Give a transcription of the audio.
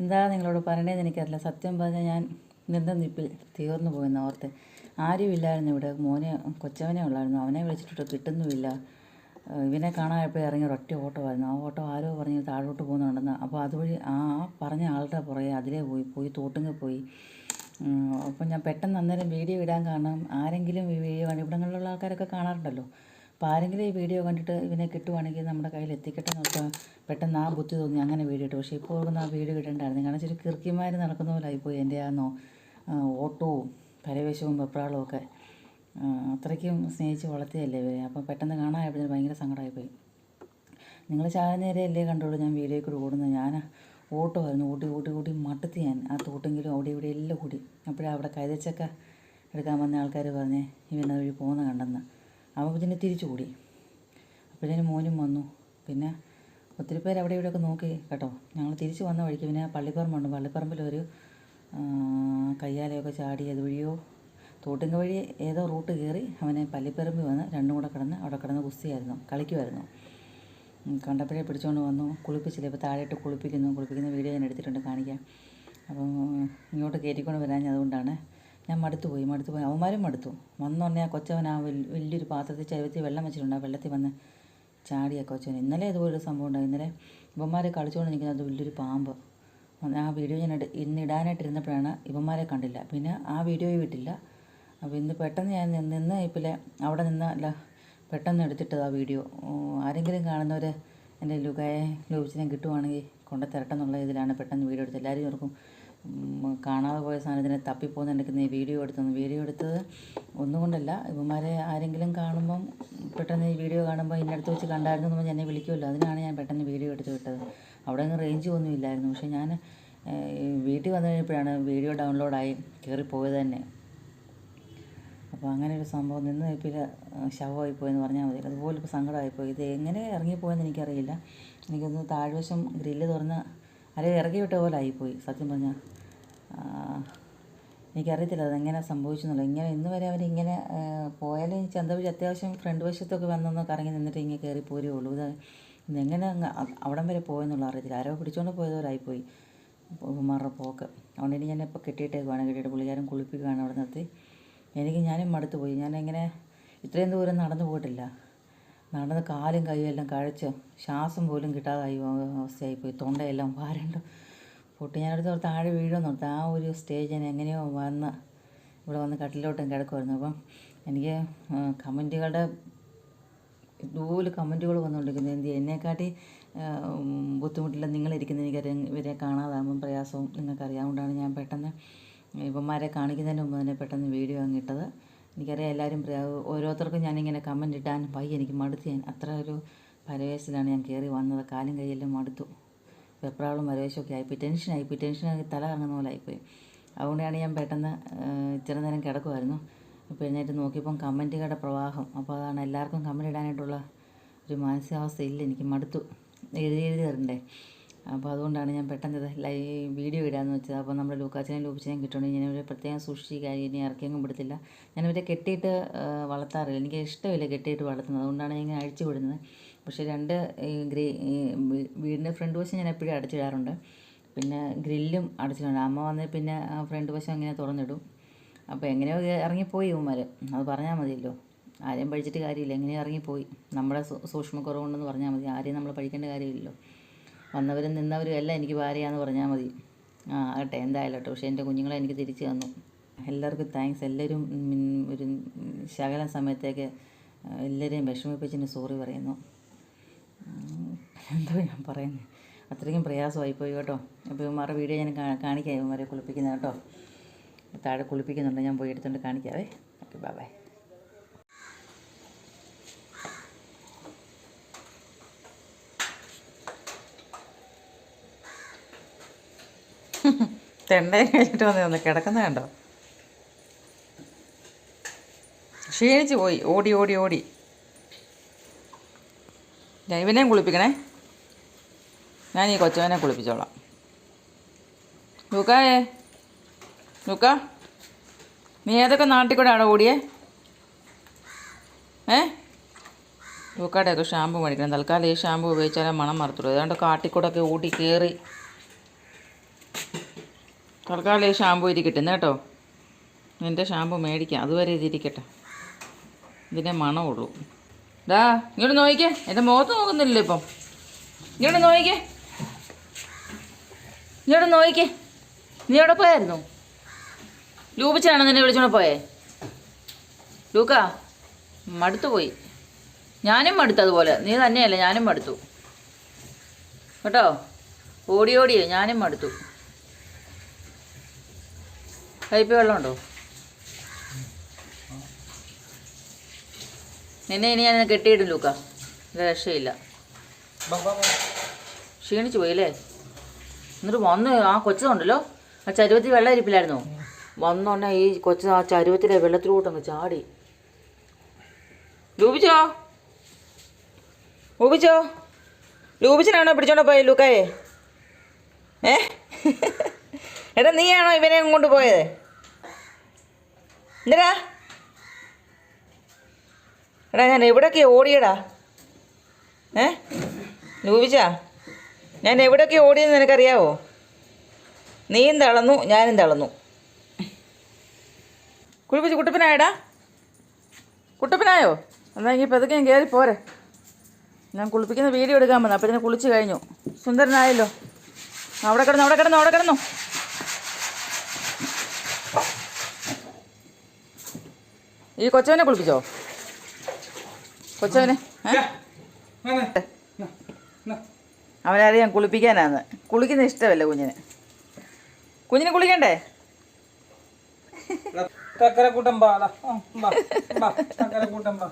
എന്താണ് നിങ്ങളോട് പറയണേന്ന് എനിക്കറിയില്ല. സത്യം പറഞ്ഞാൽ ഞാൻ നിന്ന നിപ്പിൽ തീർന്നു പോയെന്ന് ഓർത്ത്. ആരുമില്ലായിരുന്നു ഇവിടെ. മോനെ കൊച്ചവനെ ഉള്ളായിരുന്നു. അവനെ വിളിച്ചിട്ട് കിട്ടുന്നുമില്ല. ഇവനെ ഇവനെ ഇറങ്ങി ഓട്ടോ ഓട്ടമായിരുന്നു. ആ ഓട്ടോ ആരോ പറഞ്ഞ് താഴോട്ട് പോകുന്നുണ്ടെന്ന്. അപ്പോൾ അതുവഴി ആ പറഞ്ഞ ആളുടെ പുറകെ അതിലേ പോയി പോയി തോട്ടുങ്ങ പോയി. അപ്പം ഞാൻ പെട്ടെന്ന് അന്നേരം വീഡിയോ ഇടാൻ കാരണം ആരെങ്കിലും ഈ വീഡിയോ ഇവിടങ്ങളിലുള്ള ആൾക്കാരൊക്കെ കാണാറുണ്ടല്ലോ. അപ്പോൾ ആരെങ്കിലും ഈ വീഡിയോ കണ്ടിട്ട് ഇവനെ കിട്ടുവാണെങ്കിൽ നമ്മുടെ കയ്യിൽ എത്തിക്കട്ടെ എന്നൊക്കെ പെട്ടെന്ന് ആ ബുദ്ധി തോന്നി. അങ്ങനെ വീഡിയോ ഇട്ടു. പക്ഷേ ഇപ്പോൾ ആ വീഡിയോ കിട്ടേണ്ടായിരുന്നു. കാരണം ഇച്ചിരി കിറുക്കിമാർ നടക്കുന്ന പോലെ ആയിപ്പോയി എന്റെ ആ നോ ഓട്ടവും പരവേശവും വെപ്രാളവും ഒക്കെ. അത്രയ്ക്കും സ്നേഹിച്ച് വളർത്തിയല്ലേ ഇവരെ. അപ്പോൾ പെട്ടെന്ന് കാണാനായപ്പോഴത്തേന് ഭയങ്കര സങ്കടമായിപ്പോയി. നിങ്ങൾ ചാകുന്നേരമല്ലേ കണ്ടോളൂ ഞാൻ വീഡിയോയിൽ കൂടി ഓടുന്നത്? ഞാൻ ഓട്ടമായിരുന്നു. ഓടി ഓടി ഓടി മട്ടത്തി ഞാൻ. ആ തോട്ടെങ്കിലും അവിടെ ഇവിടെ എല്ലാം കൂടി. അപ്പോഴാണ് അവിടെ കൈതച്ചക്ക എടുക്കാൻ വന്ന ആൾക്കാർ പറഞ്ഞേ ഇവൻ പിന്നെ തിരിച്ചു കൂടി അപ്പോഴത്തേന് മോനും വന്നു. പിന്നെ ഒത്തിരി പേര് അവിടെ ഇവിടെയൊക്കെ നോക്കി കേട്ടോ. ഞങ്ങൾ തിരിച്ചു വന്ന വഴിക്ക് പിന്നെ പള്ളിപ്പറമ്പുണ്ട്. പള്ളിപ്പറമ്പിലൊരു കയ്യാലയൊക്കെ ചാടി അതുവഴിയോ തോട്ടിങ്ക വഴി ഏതോ റൂട്ട് കയറി അവനെ പള്ളിപ്പറമ്പിൽ വന്ന് രണ്ടും കൂടെ കിടന്ന് അവിടെ കിടന്ന് കുസ്തിയായിരുന്നു. കളിക്കുമായിരുന്നു. കണ്ടപ്പോഴേ പിടിച്ചുകൊണ്ട് വന്നു. കുളിപ്പിച്ചില്ല? ഇപ്പോൾ താഴെയിട്ട് കുളിപ്പിക്കുന്നു. കുളിപ്പിക്കുന്ന വീഡിയോ ഞാൻ എടുത്തിട്ടുണ്ട് കാണിക്കാം അപ്പം ഇങ്ങോട്ട് കയറ്റിക്കൊണ്ട് വരാൻ അതുകൊണ്ടാണ് ഞാൻ മടുത്തു പോയി മടുത്തു പോയി. അവന്മാരും മടുത്തു. വന്നുടനെ ആ കൊച്ചവൻ ആ വലിയൊരു പാത്രത്തിൽ ചരുവത്തിൽ വെള്ളം വെച്ചിട്ടുണ്ട്. ആ വെള്ളത്തിൽ വന്ന് ചാടിയ കൊച്ചവൻ ഇന്നലെ ഇതുപോലൊരു സംഭവം ഉണ്ടായി. ഇന്നലെ ഇവന്മാരെ കളിച്ചുകൊണ്ട് നിൽക്കുന്നത് വലിയൊരു പാമ്പ്. ആ വീഡിയോ ഞാൻ ഇന്ന് ഇടാനായിട്ടിരുന്നപ്പോഴാണ് ഇവന്മാരെ കണ്ടില്ല. പിന്നെ ആ വീഡിയോയും വിട്ടില്ല. അപ്പോൾ ഇന്ന് പെട്ടെന്ന് ഞാൻ നിന്ന് ഇപ്പോൾ അവിടെ നിന്ന് അല്ല പെട്ടെന്ന് എടുത്തിട്ടത് ആ വീഡിയോ. ആരെങ്കിലും കാണുന്നവർ എന്റെ ലുഗായ ലോപിച്ചിനെ കിട്ടുവാണെങ്കിൽ കൊണ്ട് തരട്ടെന്നുള്ള ഇതിലാണ് പെട്ടെന്ന് വീഡിയോ എടുത്തത്. എല്ലാവരും ഓർക്കും കാണാതെ പോയ സാധനത്തിനെ തപ്പിപ്പോന്ന് എടുക്കുന്ന ഈ വീഡിയോ എടുത്തത് വീഡിയോ എടുത്തത് ഒന്നുകൊണ്ടല്ല ഇവന്മാരെ ആരെങ്കിലും കാണുമ്പം പെട്ടെന്ന് ഈ വീഡിയോ കാണുമ്പോൾ ഇന്നടുത്ത് വെച്ച് കണ്ടായിരുന്നു എന്ന് പറഞ്ഞ് എന്നെ വിളിക്കുമല്ലോ അതിനാണ് ഞാൻ പെട്ടെന്ന് വീഡിയോ എടുത്ത് വിട്ടത്. അവിടെ ഒന്നും റേഞ്ച് ഒന്നും ഇല്ലായിരുന്നു. പക്ഷേ ഞാൻ വീട്ടിൽ വന്നു കഴിഞ്ഞപ്പോഴാണ് വീഡിയോ ഡൗൺലോഡായി കയറിപ്പോയത് തന്നെ. അപ്പോൾ അങ്ങനെ ഒരു സംഭവം നിന്ന് ഇപ്പിൽ ശവമായി പോയെന്ന് പറഞ്ഞാൽ മതി. അതുപോലെ ഇപ്പോൾ സങ്കടമായിപ്പോയി. ഇത് എങ്ങനെ ഇറങ്ങിപ്പോയെന്ന് എനിക്കറിയില്ല. എനിക്കൊന്ന് താഴ്വശം ഗ്രില്ല് തുറന്ന് അല്ലെങ്കിൽ ഇറക്കി വിട്ട പോലെ ആയിപ്പോയി സത്യം പറഞ്ഞാൽ. എനിക്കറിയത്തില്ല അതെങ്ങനെ സംഭവിച്ചെന്നുള്ളത്. ഇങ്ങനെ ഇന്ന് വരെ അവരിങ്ങനെ പോയാലും എനിക്ക് എന്താ വെച്ചാൽ അത്യാവശ്യം ഫ്രണ്ട് വശത്തൊക്കെ വന്നൊന്ന് കറങ്ങി നിന്നിട്ട് ഇങ്ങനെ കയറി പോരേ ഉള്ളൂ ഇത് ഇതെങ്ങനെ അവിടം വരെ പോയെന്നുള്ള അറിയത്തില്ല. ആരോ പിടിച്ചുകൊണ്ട് പോയതവരായിപ്പോയി ഉമാറുടെ പോക്ക്. അതുകൊണ്ട് ഇനി ഞാൻ ഇപ്പോൾ കെട്ടിയിട്ടേക്കുവാണ്. കെട്ടിയിട്ട് പുള്ളിക്കാരൻ കുളിപ്പിക്കുകയാണ് അവിടെ നിർത്തി. എനിക്ക് ഞാനും മടുത്തു പോയി. ഞാനിങ്ങനെ ഇത്രയും ദൂരം നടന്നു പോയിട്ടില്ല. നടന്ന് കാലും കൈയും എല്ലാം കഴിച്ച് ശ്വാസം പോലും കിട്ടാതായി അവസ്ഥയായിപ്പോയി തൊണ്ടയെല്ലാം വാരണ്ട്? പൊട്ടി. ഞാനടുത്ത് താഴെ വീഴുമെന്ന് ഓർത്ത് ആ ഒരു സ്റ്റേജ് ഞാൻ എങ്ങനെയോ വന്ന് ഇവിടെ വന്ന് കട്ടിലോട്ടും കിടക്കുമായിരുന്നു അപ്പം എനിക്ക് കമന്റുകളുടെ ഇതുപോലെ കമന്റുകൾ വന്നുകൊണ്ടിരിക്കുന്നത് എന്ത്? എന്നെക്കാട്ടി ബുദ്ധിമുട്ടില്ല നിങ്ങളിരിക്കുന്ന എനിക്ക് ഇവരെ കാണാതാകുമ്പം പ്രയാസവും നിങ്ങൾക്കറിയാം. അതുകൊണ്ടാണ് ഞാൻ പെട്ടെന്ന് ഇവന്മാരെ കാണിക്കുന്നതിന് മുമ്പ് തന്നെ പെട്ടെന്ന് വീഡിയോ അങ്ങ് ഇട്ടത്. എനിക്കറിയാം എല്ലാവരും ഓരോരുത്തർക്കും ഞാനിങ്ങനെ കമന്റ് ഇടാൻ വയ്യ. എനിക്ക് മടുത്ത് ഞാൻ അത്ര ഒരു പരവേശത്തിലാണ് ഞാൻ കയറി വന്നത്. കാലും കൈയെല്ലാം മടുത്തു. വെപ്രാളും പരവേശമൊക്കെ ആയിപ്പോയി. ടെൻഷനായിപ്പോയി ടെൻഷനായി തല കറങ്ങുന്ന പോലെ ആയിപ്പോയി. അതുകൊണ്ടാണ് ഞാൻ പെട്ടെന്ന് ഇത്ര നേരം കിടക്കുമായിരുന്നു അപ്പോൾ എഴുന്നേറ്റ് നോക്കിയപ്പം കമന്റുകളുടെ പ്രവാഹം. അപ്പോൾ അതാണ് എല്ലാവർക്കും കമന്റ് ഇടാനായിട്ടുള്ള ഒരു മാനസികാവസ്ഥ ഇല്ല എനിക്ക് മടുത്തു. എഴുതി എഴുതി തരണ്ടേ. അപ്പോൾ അതുകൊണ്ടാണ് ഞാൻ പെട്ടെന്ന് ഇത് ലൈ വീഡിയോ ഇടാമെന്ന് വെച്ചത്. അപ്പോൾ നമ്മുടെ ലൂക്കാച്ചനെയും ലൂപ്പിച്ചനെയും കിട്ടുകയാണെങ്കിൽ ഞാൻ പ്രത്യേകം സൂക്ഷിച്ച് ഇനി ഇറക്കിയൊന്നും വിടത്തില്ല. ഞാൻ ഇവരെ കെട്ടിയിട്ട് വളർത്താറില്ല. എനിക്ക് ഇഷ്ടമില്ല കെട്ടിയിട്ട് വളർത്തുന്നത്. അതുകൊണ്ടാണ് ഞാൻ ഇങ്ങനെ അഴിച്ചു വിടുന്നത്. പക്ഷേ രണ്ട് ഗ്രീ വീടിന്റെ ഫ്രണ്ട് വശം ഞാൻ എപ്പോഴും അടച്ചിടാറുണ്ട്. പിന്നെ ഗ്രില്ലും അടച്ചിട്ടുണ്ട് അമ്മ വന്ന് പിന്നെ ആ ഫ്രണ്ട് വശം അങ്ങനെ തുറന്നിടും. അപ്പോൾ എങ്ങനെയോ ഇറങ്ങിപ്പോയി ഇവന്മാർ അത് പറഞ്ഞാൽ മതിയല്ലോ. ആരെയും പഠിച്ചിട്ട് കാര്യമില്ല. എങ്ങനെയോ ഇറങ്ങിപ്പോയി. നമ്മുടെ സൂക്ഷ്മക്കുറവുണ്ടെന്ന് പറഞ്ഞാൽ മതി. ആരെയും നമ്മൾ പഠിക്കേണ്ട കാര്യമില്ലല്ലോ. വന്നവരും നിന്നവരും എല്ലാം എനിക്ക് ഭാര്യയാന്ന് പറഞ്ഞാൽ മതി. ആ ആകട്ടെ. എന്തായാലും കേട്ടോ പക്ഷേ എന്റെ കുഞ്ഞുങ്ങളെ എനിക്ക് തിരിച്ചു തന്നു. എല്ലാവർക്കും താങ്ക്സ്. എല്ലാവരും ഒരു ശകലം സമയത്തേക്ക് എല്ലാവരെയും വിഷമിപ്പിച്ചതിന് സോറി പറയുന്നു. എന്തോ ഞാൻ പറയുന്നത് അത്രയ്ക്കും പ്രയാസമായിപ്പോയി കേട്ടോ. അപ്പോൾ ഇവന്മാരുടെ വീഡിയോ ഞാൻ കാണിക്കാം. ഇവന്മാരെ കുളിപ്പിക്കുന്നത് കേട്ടോ. താഴെ കുളിപ്പിക്കുന്നുണ്ട്. ഞാൻ പോയി എടുത്തുകൊണ്ട് കാണിക്കാവേ. ഓക്കെ ബൈ തെണ്ടയും കഴിഞ്ഞിട്ട് വന്ന് ഒന്ന് കിടക്കുന്ന കണ്ടോ? ക്ഷീണിച്ച് പോയി. ഓടി ഓടി ഓടി. ഞാൻ ഇവനെയും കുളിപ്പിക്കണേ. ഞാൻ ഈ കൊച്ചവനെ കുളിപ്പിച്ചോളാം. ലുക്കായേ. ലുക്ക നീ ഏതൊക്കെ നാട്ടിൽ കൂടെ ആണോ ഓടിയേ? ഏ? ലൂക്കാടെയൊക്കെ ഷാമ്പു മേടിക്കണം. തൽക്കാലം ഈ ഷാമ്പു ഉപയോഗിച്ചാലേ മണം മറത്തുള്ളൂ. ഏതാണ്ട് കാട്ടിക്കൂടൊക്കെ ഓടി കയറി തൽക്കാലം ഈ ഷാമ്പു ഇരിക്കട്ടെ കേട്ടോ നിന്റെ ഷാമ്പു മേടിക്കാം. അതുവരെ ഇതിരിക്കട്ടെ ഇതിനെ മണമുള്ളൂ. ഡാ ഇങ്ങോട്ട് നോക്കിക്കേ. എന്റെ മുഖത്ത് നോക്കുന്നില്ലല്ലോ ഇപ്പം. ഇങ്ങോട്ട് നോക്കിക്കേ. ഇങ്ങോട്ട് നോക്കിക്കേ. നീ എവിടെ പോയായിരുന്നു? ലൂപിച്ചാണോ നിന്നെ വിളിച്ചോണ്ട് പോയേ? ലൂക്ക മടുത്തു പോയി. ഞാനും മടുത്തു അതുപോലെ. നീ തന്നെയല്ല ഞാനും മടുത്തു. കേട്ടോ? ഓടി ഞാനും മടുത്തു. പൈപ്പ് വെള്ളമുണ്ടോ? നിന്നെ ഇനി ഞാൻ കെട്ടിയിടും ലൂക്ക. രക്ഷയില്ല. ക്ഷീണിച്ചു പോയില്ലേ എന്നിട്ട് വന്ന് ആ കൊച്ചതുണ്ടല്ലോ ആ ചരുവത്തിൽ വെള്ളം ഇരിപ്പില്ലായിരുന്നോ? വന്നോണ്ടേ ഈ കൊച്ച ആ ചരുവത്തിലെ വെള്ളത്തിലോട്ടങ്ങ് ചാടി. ലൂപിച്ചോ ലൂപിച്ചോ ലൂപിച്ചനാണോ പിടിച്ചോണ്ട് പോയത് ലൂക്കായെ ഏ? നീയാണോ ഇവനെ കൊണ്ട് പോയത്? എന്തിനാ? എടാ ഞാൻ എവിടെയൊക്കെ ഓടിയടാ? ഏ? ലൂപിച്ച ഞാൻ എവിടെയൊക്കെ ഓടിയെന്ന് നിനക്കറിയാവോ? നീയും തളന്നു ഞാനും തളന്നു കുളിപ്പിച്ച് കുട്ടപ്പനായടാ. കുട്ടപ്പനായോ? എന്നാൽ ഇനി പതുക്കെ ഞാൻ കയറി പോരെ. ഞാൻ കുളിപ്പിക്കുന്ന വീഡിയോ എടുക്കാൻ വന്നു അപ്പം ഇതിനെ കുളിച്ച് കഴിഞ്ഞു. സുന്ദരനായല്ലോ. അവിടെ കിടന്നു അവിടെ കിടന്നു അവിടെ കിടന്നു. ഈ കൊച്ചവനെ കുളിപ്പിച്ചോ? കൊച്ചവനെ അവനെ അവനറിയാം കുളിപ്പിക്കാനാന്ന്. കുളിക്കുന്ന ഇഷ്ടമല്ല കുഞ്ഞിന്. കുഞ്ഞിന് കുളിക്കണ്ടേ? കൂട്ടം ബാ ബാ ബാ ചക്കര കൂട്ടം ബാ